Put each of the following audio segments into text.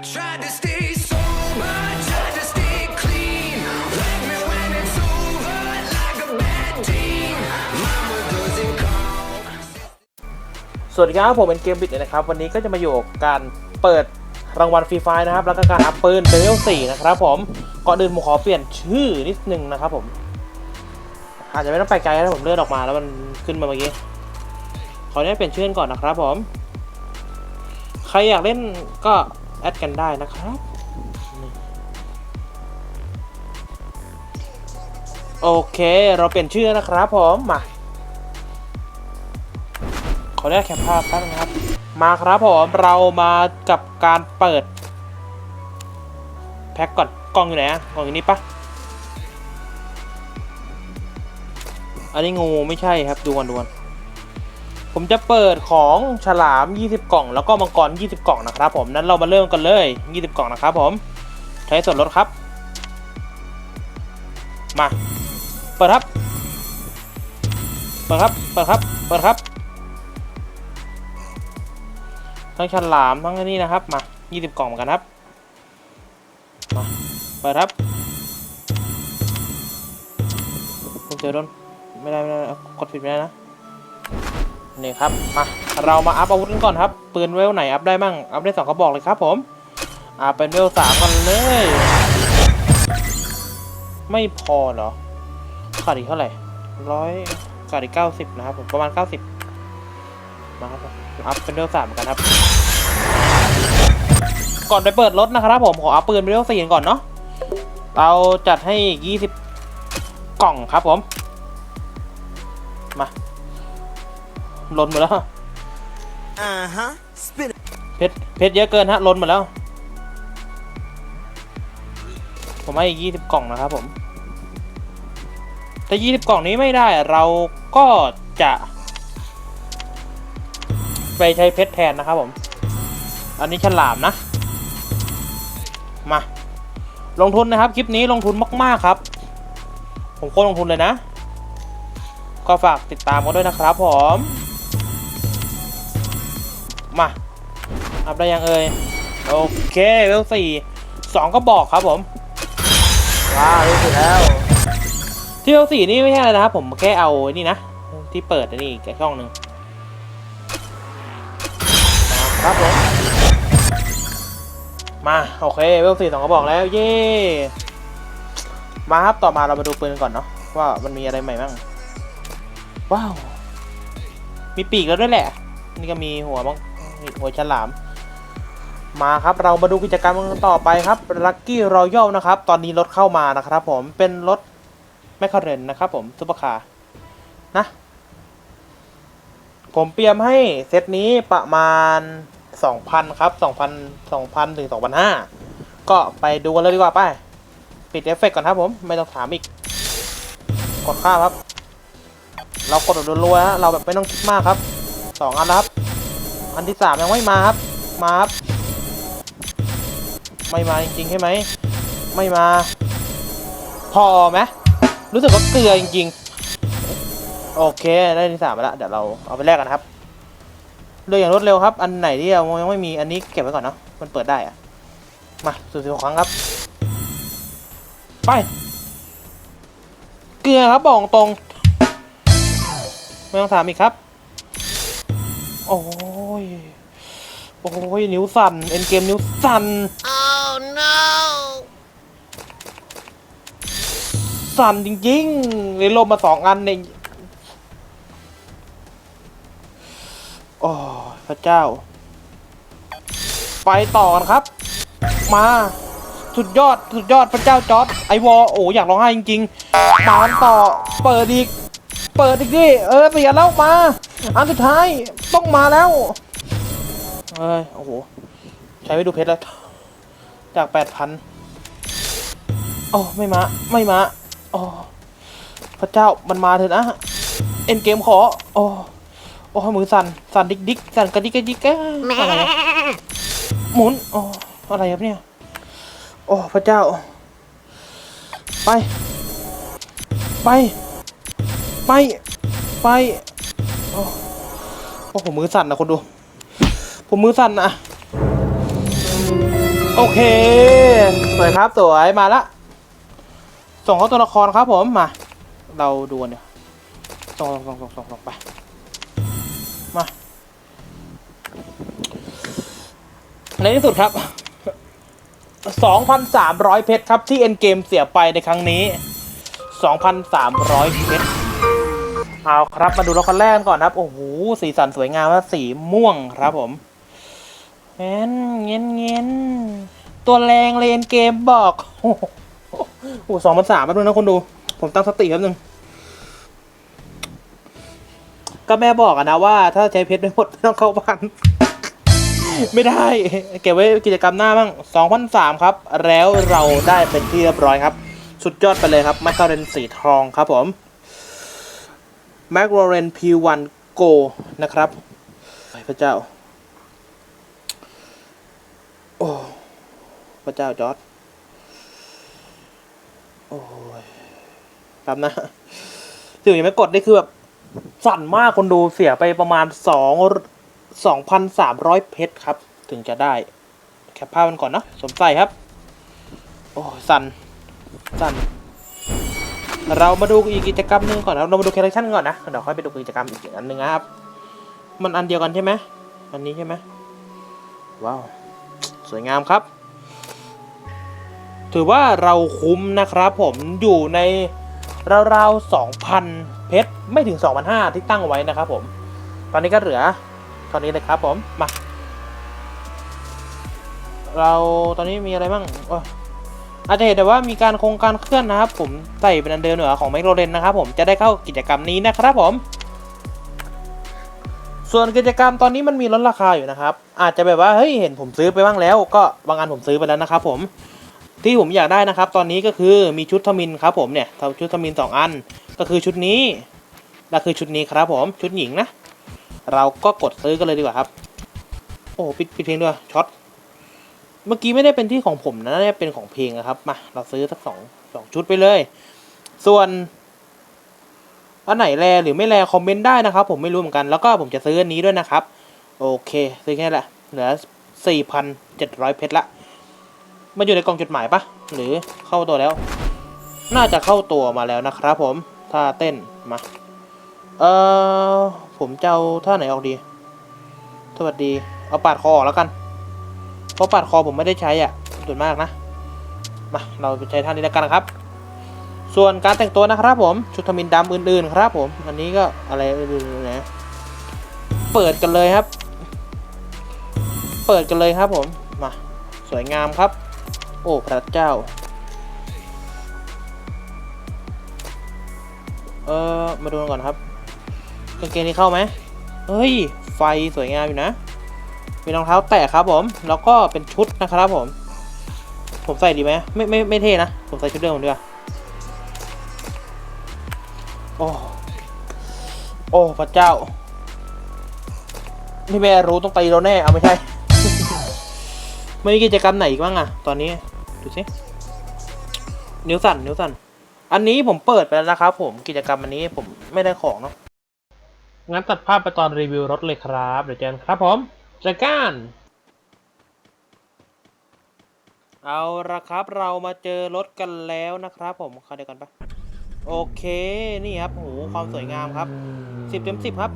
สวัสดีครับผมเป็นเกมบิดนะครับ วันนี้ก็จะมาอยู่กการเปิดรางวัลฟรีไฟนะครับ แล้วก็การอัพปืนเลเวล4นะครับผมก่อนอื่นผมขอเปลี่ยนชื่อนิดนึงนะครับผมอาจจะไม่ต้องไปไกลนะผมเลื่อนออกมาแล้วมันขึ้นมาเมื่อกี้ขออนุญาตเปลี่ยนชื่อก่อนนะครับผม ใครอยากเล่นก็ แอดกันได้นะครับโอเค เราเปลี่ยนชื่อนะครับผมมาขออนุญาตแคปภาพแป๊บนึงครับ มาครับผมเรามากับการเปิด แพ็กก่อนกล่องอยู่ไหนอะกล่องอยู่นี่ปะอันนี้งูไม่ใช่ครับดูกันดูกัน ผมจะเปิดของฉลาม 20 กล่อง แล้วก็มังกร 20 กล่องนะครับผมนั้นเรามาเริ่มกันเลย 20 กล่องนะครับผม ใช้ส่วนลดครับ มา เปิดครับ เปิดครับ เปิดครับ เปิดครับ ทั้งฉลามทั้งนี้นะครับ มา 20 กล่องเหมือนกันครับ มา เปิดครับผมเจอโดนไม่ได้ไม่ได้กดผิดไม่ได้นะ นี่ครับมาเรามาอัพอาวุธกันก่อนครับ ปืนเวลไหนอัพได้มั่งอัพได้สองกระบอกเลยครับผมอ่าเป็นเวลสามกันเลย ไม่พอเหรอขาดอีกเท่าไหร่ร้อยขาดอีกเก้าสิบนะครับผมประมาณเก้าสิบมาครับอัพเป็นเวลสามเหมือนกันครับ ก่อนไปเปิดรถนะครับผมขออัพปืนเป็นเวลสี่ก่อนเนาะเราจัดให้ยี่สิบกล่องครับผม ล้นหมดแล้ว Uh huh. Spin it. เพชรเพชรเยอะเกินฮะล้นหมดแล้ว ผมให้ยี่สิบกล่องนะครับผมถ้ายี่สิบกล่องนี้ไม่ได้เราก็จะ ไปใช้เพชรแทนนะครับผม อันนี้ฉลามนะ มา ลงทุนนะครับคลิปนี้ลงทุนมาก ๆ ครับ ผมโคตรลงทุนเลยนะ ก็ฝากติดตามกันด้วยนะครับผม อัพได้ยังเอ่ยโอเคเวลสี่สองก็บอกครับผมว้าวรู้สึกแล้ว ที่เวลสี่นี่ไม่ใช่อะไรนะครับผมแค่เอาไอ้นี่นะ ที่เปิดอันนี่แค่ช่องหนึ่งมาครับผมมาโอเคเวลสี่สองก็บอกแล้ว เย่มาครับต่อมาเรามาดูปืนกันก่อนเนาะว่ามันมีอะไรใหม่บ้างว้าวมีปีกแล้วด้วยแหละ นี่ก็มีหัวบ้างหัวฉลาม มาครับเรามาดูกิจกรรมกันต่อไปครับ Lucky Royal นะครับ ตอนนี้รถเข้ามานะครับผมเป็นรถแมคคาเรนนะครับผมซุปเปอร์คาร์นะผมเตรียมให้เซตนี้ประมาณ 2,000 ครับ 2,000 2,000 ถึง 2,500 ก็ไปดูกันเลยดีกว่าไป้ปิดเอฟเฟกต์ก่อนครับผม ไม่ต้องถามอีก กดค่าครับ เรากดแบบรัวๆฮะเราแบบไม่ต้องคิดมากครับสองอันแล้วครับ อันที่สามยังไม่มาครับ มาครับ ไม่มาจริงๆใช่ไหม ไม่มา พอไหมรู้สึกว่าเกลือจริงๆ โอเค ได้ที่สามมาแล้วเดี๋ยวเราเอาไปแลกกันครับเรืออย่างรวดเร็วครับ อันไหนที่เรายังไม่มี อันนี้เก็บไว้ก่อนเนาะ มันเปิดได้อะมาสู่สิบครั้งครับ ไป เกลือครับบอกตรง ไม่ต้องถามอีกครับ โอ้ย โอ้ย นิ้วสั่น เอ็นเกมนิ้วสั่น no. สั่นจริงๆเลยลมมาสองอันเองโอ้พระเจ้า ไปต่อกันครับ มา สุดยอด สุดยอดพระเจ้าจอร์ดไอวอโอ้อยากร้องไห้จริงๆมานต่อ เปิดอีก เปิดอีกดิ เออเสียแล้วมา อันสุดท้าย ต้องมาแล้ว เอ้ย โอ้โห ใช้ไปดูเพชรแล้ว จากแปดพันโอ้ไม่มาไม่มาโอ้พระเจ้ามันมาเถอะนะเอ็นเกมขอ โอ้โอ้มือสั่นสั่นดิกดิกสั่นกระดิกกระดิกอะหมุนโอ้อะไรครับเนี่ย โอ้พระเจ้า ไป ไป ไป ไป โอ้โอ้ผมมือสั่นนะคนดู ผมมือสั่นนะ โอเค สวยครับสวยมาละ ส่งเข้าตัวละครครับผมมา เราดูกันเดี๋ยวส่งส่งส่งส่งส่งไป มา ในที่สุดครับ2,300 เพชรครับที่เอ็นเกมเสียไปในครั้งนี้ 2,300 เพชรเอาครับมาดูละครแรกก่อนครับ โอ้โหสีสันสวยงามและสีม่วงครับผมเงี้ยเงี้ยเงี้ย ตัวแรงเลนเกมบอกโอ้โหสองพันสามแป๊บนึงนะคนดู ผมตั้งสติแป๊บนึง ก็แม่บอกอะนะว่า ถ้าใช้เพชรไม่หมดไม่ต้องเข้าบ้าน ไม่ได้ เก็บไว้กิจกรรมหน้าบ้าง2003ครับ แล้วเราได้เป็นที่เรียบร้อยครับ สุดยอดไปเลยครับแมคคาเรนสีทองครับผมแมคโรเรน P1 Go นะครับพระเจ้า โอ้ พระเจ้าจอร์ดโอ้ยครับนะถึงยังไม่กดนี่คือแบบ สั่นมากคนดูเสียไปประมาณสองสองพันสามร้อยเพชรครับ ถึงจะได้ แคปภาพมันก่อนนะสมใส่ครับ โอ้สั่น สั่น เรามาดูอีกกิจกรรมนึงก่อนนะเรามาดูแคลชั่นก่อนนะ เดี๋ยวค่อยไปดูกิจกรรมอีกอันหนึ่งนะครับ มันอันเดียวกันใช่ไหม อันนี้ใช่ไหมว้าว สวยงามครับ ถือว่าเราคุ้มนะครับผมอยู่ในราวๆ2,000 เพชร ไม่ถึง 2,500 ที่ตั้งไว้นะครับผม ตอนนี้ก็เหลือตอนนี้เลยครับผม มา เราตอนนี้มีอะไรบ้างอาจจะเห็นแต่ว่ามีการโครงการเคลื่อนนะครับผมใส่เป็นอันเดิมเหนือของไมโครเลนนะครับผมจะได้เข้ากิจกรรมนี้นะครับผม ส่วนกิจกรรมตอนนี้มันมีลดราคาอยู่นะครับ อาจจะแบบว่าเฮ้ยเห็นผมซื้อไปบ้างแล้ว ก็บางอันผมซื้อไปแล้วนะครับผม ที่ผมอยากได้นะครับ ตอนนี้ก็คือมีชุดทมินครับผมเนี่ยชุดทมินสองอัน ก็คือชุดนี้และคือชุดนี้ครับผมชุดหญิงนะ เราก็กดซื้อกันเลยดีกว่าครับ โอ้ปิดปิดเพลงด้วยช็อตเมื่อกี้ไม่ได้เป็นที่ของผมนะเนี่ยเป็นของเพลงนะครับมาเราซื้อสักสองสองชุดไปเลย ส่วนอันไหนแรหรือไม่แรคอมเมนต์ได้นะครับ ผมไม่รู้เหมือนกันแล้วก็ผมจะซื้ออันนี้ด้วยนะครับ โอเค ซื้อแค่แหละเหลือสี่พันเจ็ดร้อยเพชรละ มันอยู่ในกล่องจดหมายปะหรือเข้าตัวแล้ว น่าจะเข้าตัวมาแล้วนะครับผมถ้าเต้นมาเออผมจะเอาท่าไหนออกดี สวัสดี เอาปาดคอออกแล้วกัน เพราะปาดคอผมไม่ได้ใช้อะส่วนมากนะ มา เราไปใช้ท่านี้แล้วกันครับ ส่วนการแต่งตัวนะครับผม ชุดทมินดำอื่นๆครับผม อันนี้ก็อะไรอื่นๆนะ เปิดกันเลยครับ เปิดกันเลยครับผม มา สวยงามครับ โอ้พระเจ้า เออมาดูกันก่อนครับกางเกงนี้เข้าไหมเฮ้ย ไฟสวยงามอยู่นะ มีรองเท้าแตะครับผม แล้วก็เป็นชุดนะครับผม ผมใส่ดีไหมไม่ไม่ไม่เท่นะ ผมใส่ชุดเดิมผมดีกว่าโอ้ โอ้พระเจ้านี่แม่รู้ต้องตีเราแน่ เอาไม่ใช่ ไม่มีกิจกรรมไหนอีกบ้างอะตอนนี้ ดูสินิ้วสั่นนิ้วสั่น อันนี้ผมเปิดไปแล้วนะครับผมกิจกรรมอันนี้ผมไม่ได้ของเนาะงั้นตัดภาพไปตอนรีวิวรถเลยครับ เดี๋ยวเจอกันครับผมจัดการเอาละครับเรามาเจอรถกันแล้วนะครับผมเข้าเดี๋ยวกันปะโอเคนี่ครับโหความสวยงามครับสิบเต็มสิบครับ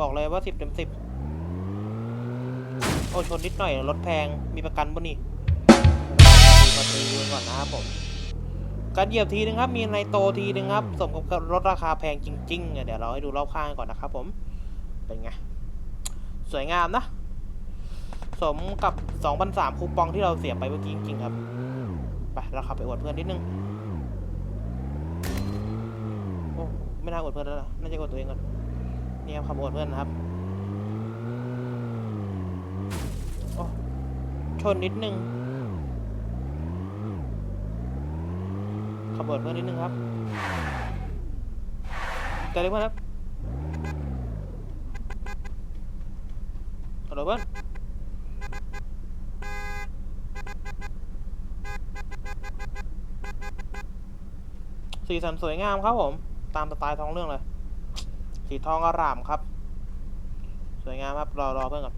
บอกเลยว่าสิบเต็มสิบโอ้ชนนิดหน่อยรถแพงมีประกันปะนี่ รีวิวก่อนนะครับผมการเหยียบทีนึงครับ มีในโตทีนึงครับ สมกับรถราคาแพงจริงๆ เดี๋ยวเราให้ดูรอบข้างก่อนนะครับผม เป็นไง สวยงามนะ สมกับ2,003คูปองที่เราเสียไปเมื่อกี้จริงๆครับ ไป เราขับไปอวดเพื่อนนิดนึง โอ้ ไม่น่าอวดเพื่อนแล้วล่ะน่าจะอวดตัวเองก่อน นี่ครับขับอวดเพื่อนนะครับ โอ้ ชนนิดนึง ขับอวดเพื่อนนิดนึงครับใจเล็กมากครับฮัลโหลเพื่อนสีสันสวยงามครับผม ตามสไตล์ท้องเรื่องเลย สีทองอร่ามครับ สวยงามครับ รอรอเพื่อนก่อน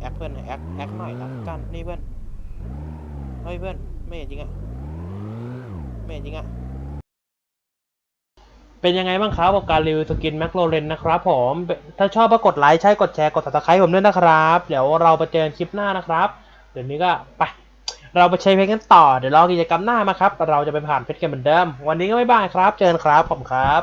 แอคเพื่อนแอคแอคหน่อยละกัน นี่เพื่อนฮ้ยเพื่อน ไม่เห็นจริงอะไม่เห็น จริงอะเป็นยังไงบ้างครับกับการรีวิวสกินแมคโลเรนนะครับผม ถ้าชอบก็กดไลค์ใช่กดแชร์กดติดตามผมด้วยนะครับ เดี๋ยวเราไปเจอกันคลิปหน้านะครับเดี๋ยวนี้ก็ไป เราไปใช้เพลงกันต่อ เดี๋ยวรอกิจกรรมหน้ามาครับ เราจะไปผ่านเพชรกันเหมือนเดิม วันนี้ก็ไม่บายครับ เจอกันครับผมครับ